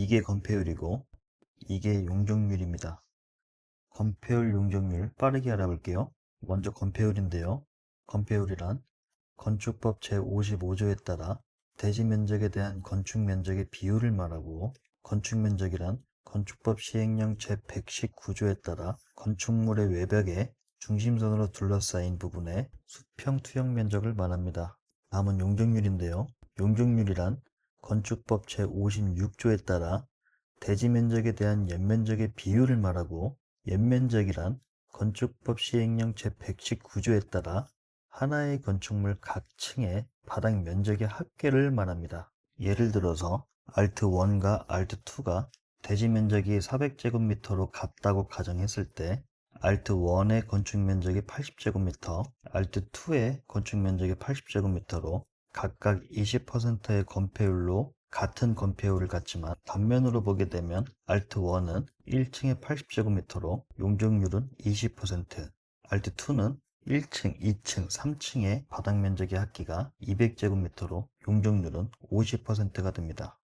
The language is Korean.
이게 건폐율이고 이게 용적률입니다. 건폐율, 용적률 빠르게 알아볼게요. 먼저 건폐율인데요. 건폐율이란 건축법 제55조에 따라 대지 면적에 대한 건축 면적의 비율을 말하고 건축 면적이란 건축법 시행령 제119조에 따라 건축물의 외벽에 중심선으로 둘러싸인 부분의 수평 투영 면적을 말합니다. 다음은 용적률인데요. 용적률이란 건축법 제56조에 따라 대지 면적에 대한 연면적의 비율을 말하고 연면적이란 건축법 시행령 제119조에 따라 하나의 건축물 각 층의 바닥 면적의 합계를 말합니다. 예를 들어서 알트1과 알트2가 대지 면적이 400제곱미터로 같다고 가정했을 때 알트1의 건축 면적이 80제곱미터, 알트2의 건축 면적이 80제곱미터로 각각 20%의 건폐율로 같은 건폐율을 갖지만 단면으로 보게 되면 알트1은 1층에 80제곱미터로 용적률은 20%, 알트2는 1층, 2층, 3층의 바닥 면적의 합계가 200제곱미터로 용적률은 50%가 됩니다.